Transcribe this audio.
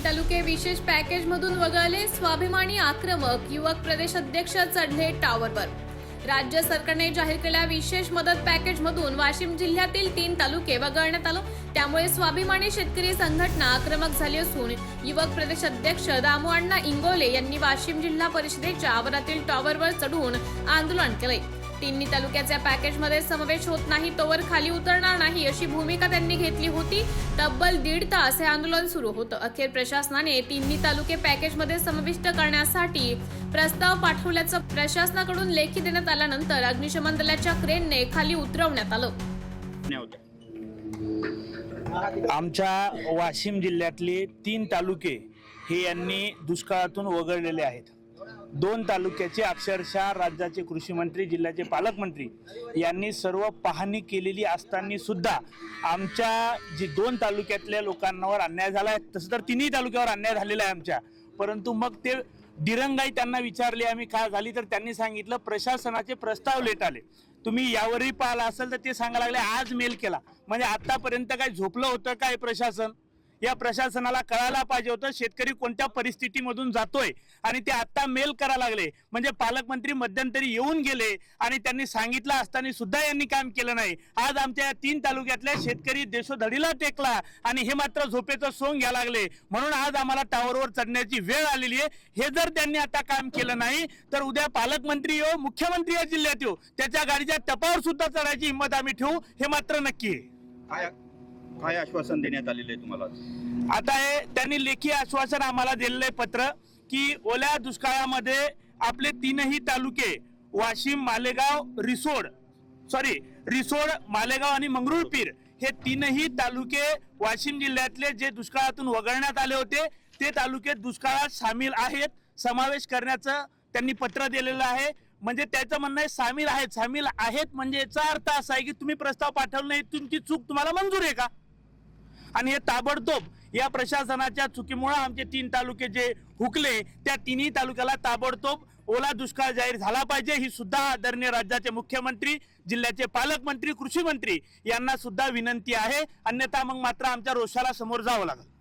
तीन तालुके विशेष पॅकेज मधून वगळले स्वाभिमानी आक्रमक युवक प्रदेश अध्यक्ष चढले टॉवरवर. राज्य सरकारने जाहीर केलेल्या विशेष मदत पॅकेज मधून वाशिम जिल्ह्यातील तीन तालुके वगळण्यात आलो. त्यामुळे स्वाभिमानी शेतकरी संघटना आक्रमक झाली असून युवक प्रदेश अध्यक्ष दामू अण्णा इंगोले यांनी वाशिम जिल्हा परिषदेच्या आवारातील टॉवरवर चढून आंदोलन केले तिन्ही तालुक्याच्या पॅकेजमध्ये समावेश होत नाही तोवर खाली उतरणार नाही अशी भूमिका त्यांनी घेतली होती. तब्बल दीड तास हे आंदोलन सुरू होतं. अखेर प्रशासनाने तिन्ही तालुके पॅकेजमध्ये समाविष्ट करण्यासाठी प्रस्ताव पाठवल्याचं प्रशासनाकडून लेखी देण्यात आल्यानंतर अग्निशमन दलाच्या क्रेनने खाली उतरवण्यात आलं. आमच्या वाशिम जिल्ह्यातले तीन तालुके हे यांनी दुष्काळातून वगळलेले आहेत. दोन तालुक्याचे अक्षरशः राज्याचे कृषी मंत्री जिल्ह्याचे पालकमंत्री यांनी सर्व पाहणी केलेली असताना सुद्धा आमच्या जी दोन तालुक्यातल्या लोकांवर अन्याय झाला आहे तसं तर तिन्ही तालुक्यावर अन्याय झालेला आहे आमच्या. परंतु मग ते दिरंगाई त्यांना विचारली आम्ही का झाली? तर त्यांनी सांगितलं प्रशासनाचे प्रस्ताव लेट आले. तुम्ही यावरही पाहिला असेल तर ते सांगायला लागले आज मेल केला. म्हणजे आतापर्यंत काय झोपलं होतं काय प्रशासन? या प्रशासनाला कळायला पाहिजे होतं शेतकरी कोणत्या परिस्थितीमधून जातोय आणि ते आता मेल करा लागले. म्हणजे पालकमंत्री मध्यंतरी येऊन गेले आणि त्यांनी सांगितलं असताना सुद्धा यांनी काम केलं नाही. आज आमच्या या तीन तालुक्यातल्या शेतकरी देशोधडीला टेकला आणि हे मात्र झोपेचं सोंग घ्या लागले. म्हणून आज आम्हाला टावरवर चढण्याची वेळ आलेली आहे. हे जर त्यांनी आता काम केलं नाही तर उद्या पालकमंत्री येऊ मुख्यमंत्री या जिल्ह्यात येऊ. त्याच्या गाडीच्या टपावर सुद्धा चढायची हिंमत आम्ही ठेवू हे मात्र नक्की आहे. काय आश्वासन देण्यात आलेलं आहे तुम्हाला? आता हे त्यांनी लेखी आश्वासन आम्हाला दिलेलं आहे पत्र की ओल्या दुष्काळामध्ये आपले तीनही तालुके वाशिम मालेगाव रिसोड सॉरी रिसोड मालेगाव आणि मंगरुळपीर हे तीनही तालुके वाशिम जिल्ह्यातले जे दुष्काळातून वगळण्यात आले होते ते तालुके दुष्काळात सामील आहेत समावेश करण्याचं त्यांनी पत्र दिलेलं आहे. म्हणजे त्याचं म्हणणं आहे सामील आहेत सामील आहेत म्हणजे याचा अर्थ असा आहे की तुम्ही प्रस्ताव पाठवला नाही तुमची चूक तुम्हाला मंजूर आहे का? आणि हे ताबडतोब या प्रशासनाच्या चुकीमुळे आमचे तीन तालुके जे हुकले त्या तिन्ही तालुक्याला ताबडतोब ओला दुष्काळ जाहीर झाला पाहिजे. ही सुद्धा आदरणीय राज्याचे मुख्यमंत्री जिल्ह्याचे पालकमंत्री कृषी मंत्री यांना सुद्धा विनंती आहे. अन्यथा मग मात्र आमच्या रोषाला समोर जावं लागेल.